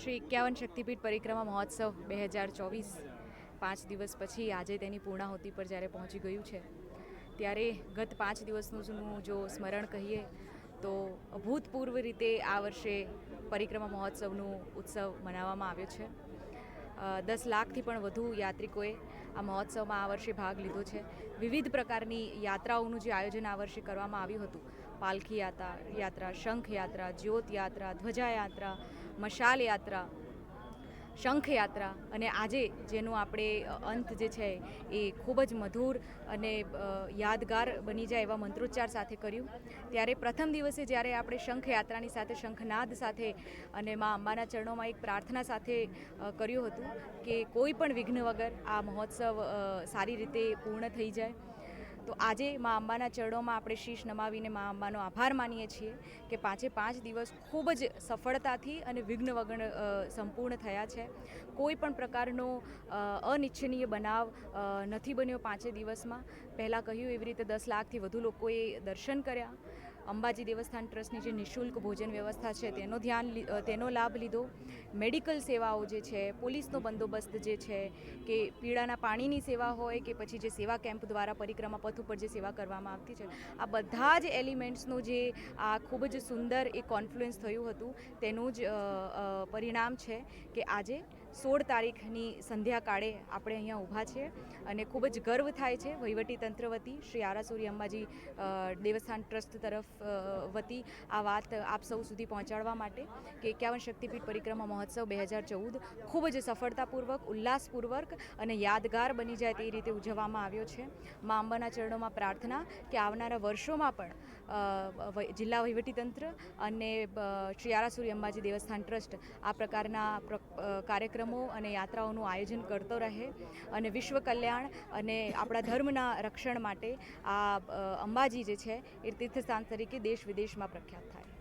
શ્રી એકાવન શક્તિપીઠ પરિક્રમા મહોત્સવ બે હજાર ચોવીસ પાંચ દિવસ પછી આજે તેની પૂર્ણાહુતિ પર જ્યારે પહોંચી ગયું છે, ત્યારે ગત પાંચ દિવસનું જો સ્મરણ કહીએ, તો અભૂતપૂર્વ રીતે આ વર્ષે પરિક્રમા મહોત્સવનું ઉત્સવ મનાવવામાં આવ્યો છે. દસ લાખથી પણ વધુ યાત્રિકોએ આ મહોત્સવમાં આ વર્ષે ભાગ લીધો છે. વિવિધ પ્રકારની યાત્રાઓનું જે આયોજન આ વર્ષે કરવામાં આવ્યું હતું પાલખી યાત્રા યાત્રા શંખ યાત્રા જ્યોત યાત્રા ધ્વજા યાત્રા મશાલ યાત્રા શંખ યાત્રા અને આજે જેનું આપણે અંત જે છે એ ખૂબ જ મધુર અને યાદગાર બની જાય એવા મંત્રોચ્ચાર સાથે કર્યું. ત્યારે પ્રથમ દિવસે જ્યારે આપણે શંખ યાત્રાની સાથે, શંખનાદ સાથે અને મા અંબાના ચરણોમાં એક પ્રાર્થના સાથે કર્યું હતું કે કોઈ પણ વિઘ્ન વગર આ મહોત્સવ સારી રીતે પૂર્ણ થઈ જાય. તો આજે મા અંબાના ચરણોમાં આપણે શીશ નમાવીને મા અંબાનો આભાર માનીએ છીએ કે પાંચે પાંચ દિવસ ખૂબ જ સફળતાથી અને વિઘ્ન વગર સંપૂર્ણ થયા છે. કોઈ પણ પ્રકારનો અનિચ્છનીય બનાવ નથી બન્યો પાંચે દિવસમાં. પહેલાં કહ્યું એવી રીતે દસ લાખથી વધુ લોકોએ દર્શન કર્યા. અંબાજી દેવસ્થાન ટ્રસ્ટની જે નિઃશુલ્ક ભોજન વ્યવસ્થા છે, તેનો ધ્યાન તેનો લાભ લીધો. મેડિકલ સેવાઓ જે છે, પોલીસનો બંદોબસ્ત જે છે, કે પીડાના પાણીની સેવા હોય કે પછી જે સેવા કેમ્પ દ્વારા પરિક્રમા પથ ઉપર જે સેવા કરવામાં આવતી છે, આ બધા જ એલિમેન્ટ્સનું જે આ ખૂબ જ સુંદર એક કોન્ફ્લુએન્સ થયું હતું, તેનું જ પરિણામ છે કે આજે સોળ તારીખની સંધ્યા કાળે આપણે અહીંયા ઊભા છીએ અને ખૂબ જ ગર્વ થાય છે વહીવટી તંત્ર વતી શ્રી આરાસુરી અંબાજી દેવસ્થાન ટ્રસ્ટ તરફ વતી આ વાત આપ સૌ સુધી પહોંચાડવા માટે કે એકાવન શક્તિપીઠ પરિક્રમા મહોત્સવ બે હજાર ચૌદ ખૂબ જ સફળતાપૂર્વક, ઉલ્લાસપૂર્વક અને યાદગાર બની જાય તે રીતે ઉજવવામાં આવ્યો છે. મા અંબાના ચરણોમાં પ્રાર્થના કે આવનારા વર્ષોમાં પણ જિલ્લા વહીવટીતંત્ર અને શ્રી આરાસુરી અંબાજી દેવસ્થાન ટ્રસ્ટ આ પ્રકારના કાર્યક્રમો અને યાત્રાઓનું આયોજન કરતો રહે અને વિશ્વ કલ્યાણ અને આપણા ધર્મના રક્ષણ માટે આ અંબાજી જે છે એ તીર્થસ્થાન તરીકે દેશ વિદેશમાં પ્રખ્યાત થાય.